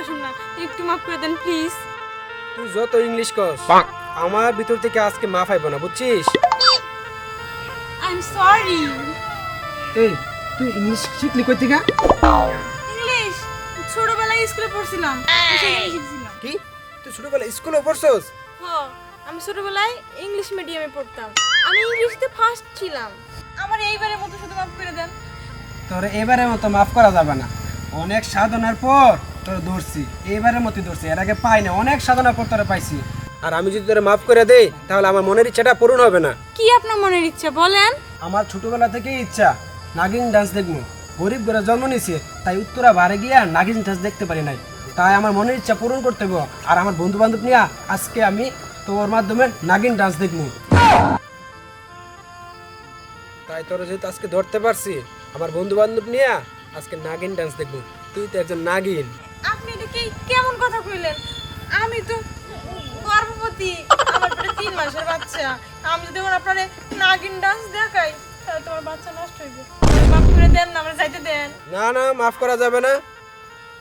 আসুন না একটু মাফ করে দেন প্লিজ। তুই যত ইংলিশ কস আমার ভিতর থেকে আজকে মাফ আইব না বুঝছিস? আই এম সরি এই তুই ইংলিশ শিখলি কই থেকে? ইংলিশ? ছোটবেলায় স্কুলে পড়ছিলাম শিখছিলাম। কি? তুই ছোটবেলায় স্কুলে পড়ছস? হ আমি ছোটবেলায় ইংলিশ মিডিয়ামে পড়তাম। আমি ইংলিশতে ফার্স্ট ছিলাম। আমার এইবারের মতো শুধু মাফ করে দেন। তোর এবারের মতো মাফ করা যাবে না। অনেক সাধনার পর তোর ধরছি এবারের মতো ধরছি এর আগে পাই না অনেক তোরা পাইছি। আর আমি যদি তোরা মাফ করে দেই তাহলে আমার মনের ইচ্ছাটা পূরণ হবে না। কি আপনার মনের ইচ্ছা বলেন? আমার ছোটবেলা থেকেই ইচ্ছা নাগিন ডান্স দেখব। গরিব ঘরে জন্ম নিয়েছে তাই উত্তরা বারে গিয়া নাগিন ডান্স দেখতে পারি নাই। তাই আমার মনের ইচ্ছা পূরণ করতে হবে আর আমার বন্ধু বান্ধব নিয়ে আজকে আমি তোর মাধ্যমে নাগিন ডান্স দেখব। তাই তোর যেহেতু আজকে ধরতে পারছি আমার বন্ধু বান্ধব নিয়ে আজকে নাগিন ডান্স দেখব। তুই তো একজন নাগিন। কি কেমন কথা কইলেন? আমি তো গর্ভবতী আমার পেটে তিন মাসের বাচ্চা। আমি যদি এখন আপনারে নাগিন ডান্স দেখাই তাহলে তোমার বাচ্চা নষ্ট হইবে। মাফ করে দেন না আমার যাইতে দেন। না না মাফ করা যাবে না।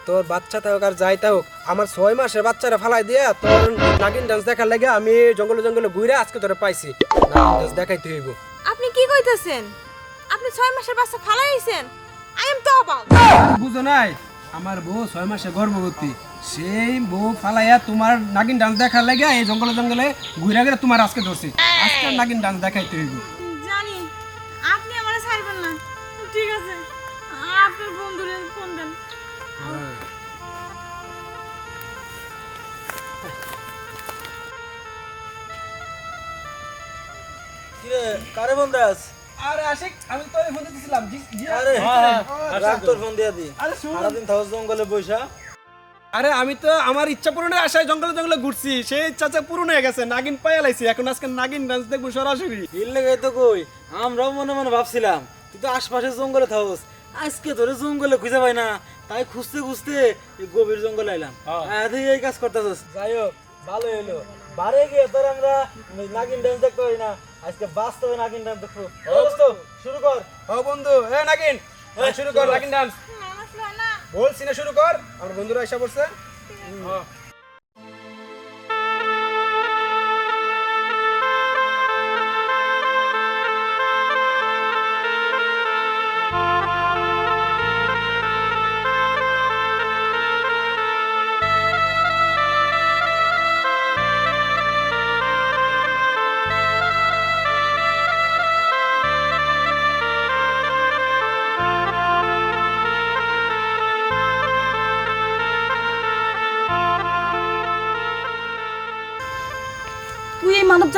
তোর বাচ্চা থাকুক আর যাই থাকুক আমার ছয় মাসের বাচ্চারা ফালাই দিয়া তোর নাগিন ডান্স দেখার লাগে আমি জঙ্গলে জঙ্গলে ঘুরে আজকে তোরে পাইছি। নাগিন ডান্স দেখাইতে হইব। আপনি কি কইতাছেন? আপনি ছয় মাসের বাচ্চা ফালাইছেন? আই এম তো অবাক। বুঝো নাই? আমার বউ ছয় মাসে গর্ভবতী। সেই বউ ফালাইয়া তোমার নাগিন ডান্স দেখার লাগে এই জঙ্গলে জঙ্গলে ঘুরে গেলে তোমার আজকে ধরছি। আজকে নাগিন ডান্স দেখাইতে হইব। জানি আপনি আমার ছাড়বেন না। ঠিক আছে আপনার বন্ধুরে ফোন দেন। কিরে কারে ফোন দাস আরে আশিক আমি তোরে ফোন দিছিলাম আরে। রাখ তোর ফোন দিয়া দি। আরে সারাদিন থাকস জঙ্গলে আরে আমি তো আমার ইচ্ছা পূরণের আশায় জঙ্গলে জঙ্গলে ঘুরছি। সেই ইচ্ছা পূরণ হয়ে গেছে নাগিন পাইয়া লাইছি এখন আজকে নাগিন ডান্স দেখব সরাসরি। হিল লেগে তো কই আমরাও মনে মনে ভাবছিলাম তুই তো আশপাশের জঙ্গলে থাকস। আজকে তোরে জঙ্গলে খুঁজে পাই না তাই খুঁজতে খুঁজতে গভীর জঙ্গলে আইলাম। এই কাজ করতেছস। যাই হোক ভালো হলো। বারে গিয়ে তোর আমরা নাগিন ডান্স দেখতে পারি না। আজকে বাস্তবে নাগিন ডান্স দেখব। ও দোস্ত শুরু কর। ও বন্ধু হ্যাঁ। নাগিন শুরু কর নাগিন ডান্স লয় বলছি না শুরু কর আমার বন্ধুরা এসে পড়ছে। হ্যাঁ।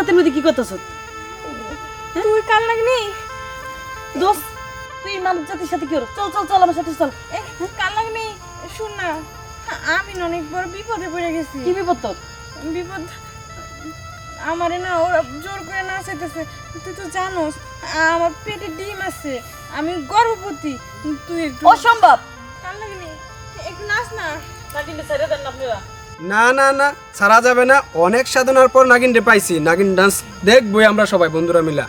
জাতির মধ্যে কি করতেছ? তুই কাল লাগনি? দোষ তুই মানব জাতির সাথে কি চল চল চল আমার সাথে চল। কাল লাগনি? শুন না আমি না অনেক বড় বিপদে পড়ে গেছি। কি বিপদ তোর? বিপদ আমারে না ওরা জোর করে নাচাইতেছে। তুই তো জানোস আমার পেটে ডিম আছে আমি গর্ভবতী। তুই অসম্ভব! কাল লাগনি একটু নাচ না। নাগিনে ছেড়ে দেন না আপনারা। না না না ছাড়া যাবে না। অনেক সাধনার পর নাগিন রে পাইছি। নাগিন ডান্স দেখব আমরা সবাই বন্ধুরা মিলা।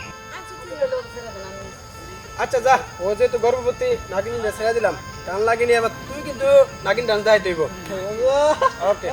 আচ্ছা যা ও যেহেতু গর্ভবতী নাগিন ছেড়ে দিলাম। কান লাগিনি এবার তুই কিন্তু নাগিন ডান্স দেখাই দইব ওকে